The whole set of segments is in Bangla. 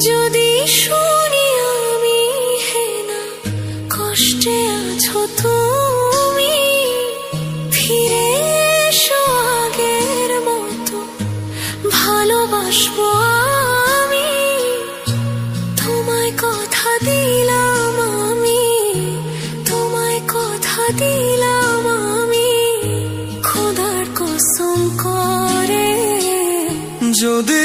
যদি শুনি আমি কষ্টে মতো ভালোবাসবো যদি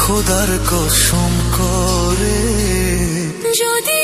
খোদার কসম করে। যদি